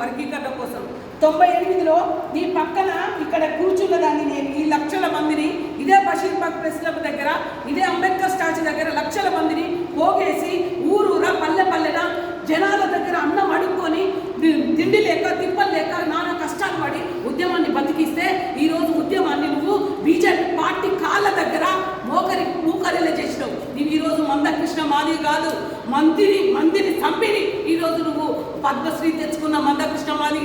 వర్గీకరణ కోసం. తొంభై ఎనిమిదిలో నీ పక్కన ఇక్కడ కూర్చున్న దాన్ని నేను ఈ లక్షల మందిని ఇదే బషీర్బాగ్ ప్రెస్ క్లబ్ దగ్గర ఇదే అంబేద్కర్ స్టాచ్యూ దగ్గర లక్షల మందిని పోగేసి ఊరూరా పల్లె పల్లె కాదు. మంత్రిని మంత్రిని చంపిని ఈరోజు నువ్వు పద్మశ్రీ తెచ్చుకున్న మందకృష్ణవాణి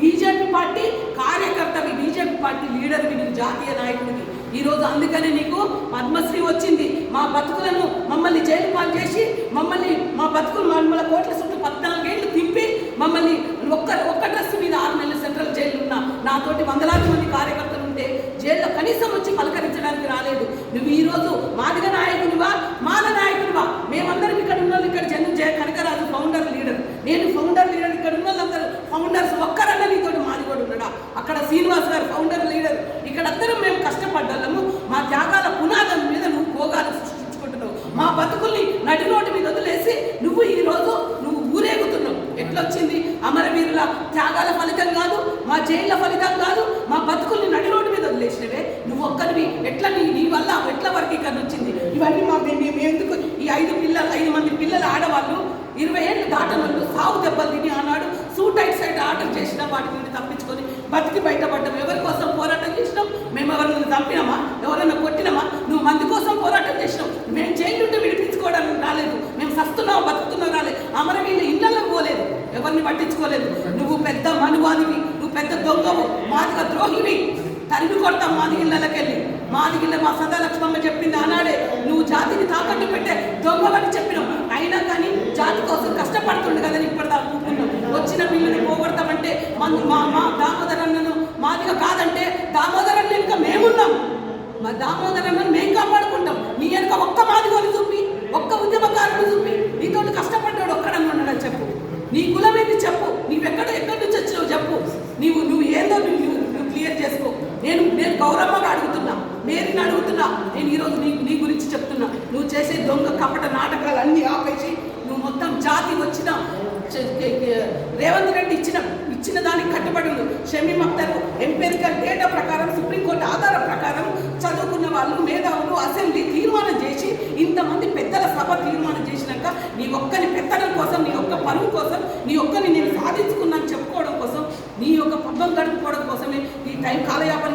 బీజేపీ పార్టీ కార్యకర్తవి బీజేపీ పార్టీ లీడర్వి నువ్వు జాతీయ నాయకుడివి. ఈరోజు అందుకనే నీకు పద్మశ్రీ వచ్చింది. మా బతుకులను మమ్మల్ని జైలు పాలు చేసి మమ్మల్ని మా బతుకులు మమ్మల్ని కోట్ల చుట్టూ పద్నాలుగేళ్ళు తిప్పి మమ్మల్ని ఒక్క ఒక్క డ్రెస్ మీద ఆరు నెలలు సెంట్రల్ జైలు ఉన్న నాతోటి వందలాది మంది కార్యకర్తలు ఉంటే జైల్లో కనీసం వచ్చి పలకరించడానికి రాలేదు. నువ్వు ఈరోజు మాదిగ నాయకునివా మాల నాయకునివా మేమందరం ఇక్కడ ఉన్న వాళ్ళు ఇక్కడ జన్మ జయ కనకరాజు ఫౌండర్ లీడర్ నేను ఫౌండర్ లీడర్ ఇక్కడ ఉన్న వాళ్ళందరూ ఫౌండర్స్ ఒక్కరన్న నీతోటి మాది కూడా ఉన్నాడా? అక్కడ శ్రీనివాస్ గారు ఫౌండర్ లీడర్ ఇక్కడ అందరం మేము కష్టపడ్డాము మా త్యాగాల పునాదం మీద నువ్వు భోగాలు సృష్టించుకుంటున్నావు. మా బతుకుల్ని నడి రోడ్డు మీద వదిలేసి నువ్వు ఈరోజు నువ్వు ఊరేగుతున్నావు. ఎట్లొచ్చింది? అమరవీరుల త్యాగాల ఫలితం కాదు మా జైళ్ళ ఫలితం కాదు మా బతుకుల్ని నడి రోడ్డు వదిలేసినవే. నువ్వు ఒక్కరివి ఎట్లా నీ నీ వల్ల ఎట్లా వర్గీకరణ వచ్చింది ఇవన్నీ మా మేము ఎందుకు ఈ ఐదు పిల్లలు ఐదు మంది పిల్లల ఆడవాళ్ళు ఇరవై ఏళ్ళు దాటనోళ్ళు సాగు దెబ్బలు తిని ఆనాడు సూట్ అవుట్ సైడ్ ఆర్డర్ చేసిన వాటి నుండి తప్పించుకొని బతికి బయటపడ్డాం. ఎవరి కోసం పోరాటం చేసినాం? మేము ఎవరిని చంపినామా ఎవరైనా కొట్టినామా? నువ్వు మంది కోసం పోరాటం చేసినాం మేము చేయుంటే విడిపించుకోవడానికి రాలేదు. మేము సస్తున్నాం బతుకుతున్నాం రాలేదు. అమరవీళ్ళు ఇళ్ళలో పోలేదు. ఎవరిని పట్టించుకోలేదు. నువ్వు పెద్ద మనువాదివి. నువ్వు పెద్ద దొంగవు. మాదిగ ద్రోహివి. తరిమి కొడతాం మాదిగిళ్ళకెళ్ళి మాదిగిళ్ళ మా సదా లక్ష్మమ్మ చెప్పింది ఆనాడే. నువ్వు జాతిని తాకట్టు పెట్టే దొంగవని చెప్పినావు. అయినా కానీ జాతి కోసం కష్టపడుతుండు కదా ఇప్పటిదా అనుకుంటున్నాం వచ్చిన పిల్లని పోగొడతామంటే మన మా మా దామోదరన్నను మాదిగా కాదంటే దామోదరన్న ఇంకా మేమున్నాం. మా దామోదరన్నను మేము కాపాడుకుంటాం. నీ వెనుక ఒక్క మాదిగోని చూపి ఒక్క ఉద్యమకారుని చూపి. నీతో కష్టపడ్డాడు ఒక్కడన్నా ఉన్నాడని చెప్పు. నీ కులం చెప్పు నీవెక్కడ ఎక్కడి నుంచి వచ్చినావు చెప్పు నీవు నువ్వు ఏందో నువ్వు నువ్వు నువ్వు క్లియర్ చేసుకో నేను నేను గౌరవంగా అడుగుతున్నా మేరీని నేను ఈరోజు నీ నీ గురించి చెప్తున్నా. నువ్వు చేసే దొంగ కపట నాటకాలు అన్నీ ఆపేసి నువ్వు మొత్తం జాతి వచ్చిన రేవంత్ రెడ్డి ఇచ్చిన ఇచ్చిన దానికి కట్టుబడి ఉండు. షమీ అఖ్తర్ ఎంపెరికల్ డేటా ప్రకారం సుప్రీంకోర్టు ఆధార ప్రకారం చదువుకున్న వాళ్ళు మేధావులు అసెంబ్లీ తీర్మానం చేసి ఇంతమంది పెద్దల సభ తీర్మానం చేసినాక నీ ఒక్కని పెత్తడం కోసం నీ ఒక్క పరువు కోసం నీ ఒక్కని నేను సాధించుకున్నాను చెప్పుకోవడం కోసం నీ యొక్క పబ్బం గడుపుకోవడం కోసమే ఈ టైం కాలయాపన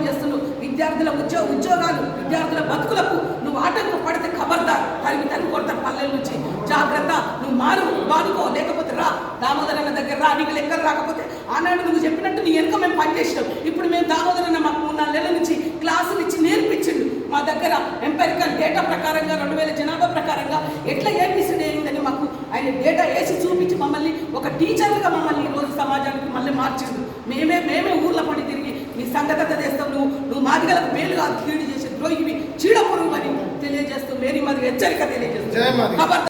విద్యార్థుల ఉద్యోగ ఉద్యోగాలు విద్యార్థుల బతుకులకు నువ్వు ఆటంకం పడితే ఖబర్దార్ తరిగి తరిగి కొడతారు పల్లెల నుంచి. జాగ్రత్త నువ్వు మారు బానుకో లేకపోతే రా. దామోదరన్న దగ్గర రా. నీకు లెక్కలు రాకపోతే ఆనాడు నువ్వు చెప్పినట్టు నీ వెనుక మేము పనిచేసినాం. ఇప్పుడు మేము దామోదరన్న మాకు మూడు నాలుగు నెలల నుంచి క్లాసులు ఇచ్చి నేర్పించిండు. మా దగ్గర ఎంపెరికల్ డేటా ప్రకారంగా రెండు వేల జనాభా ప్రకారంగా ఎట్లా ఏపీసీడీ అయిందని మాకు ఆయన డేటా వేసి చూపించి మమ్మల్ని ఒక టీచర్గా మమ్మల్ని ఈరోజు సమాజానికి మళ్ళీ మార్చిండు. మేమే మేమే ఊర్లో పడి తిరిగి సంగతత చేస్తావు నువ్వు నువ్వు మాదిగలకు మేలు కాదు కీడు చేసే ద్రోహివి చీడ పురుగు అని తెలియజేస్తూ మేరీ మాది హెచ్చరిక మాదిగ. తెలియజేస్తావు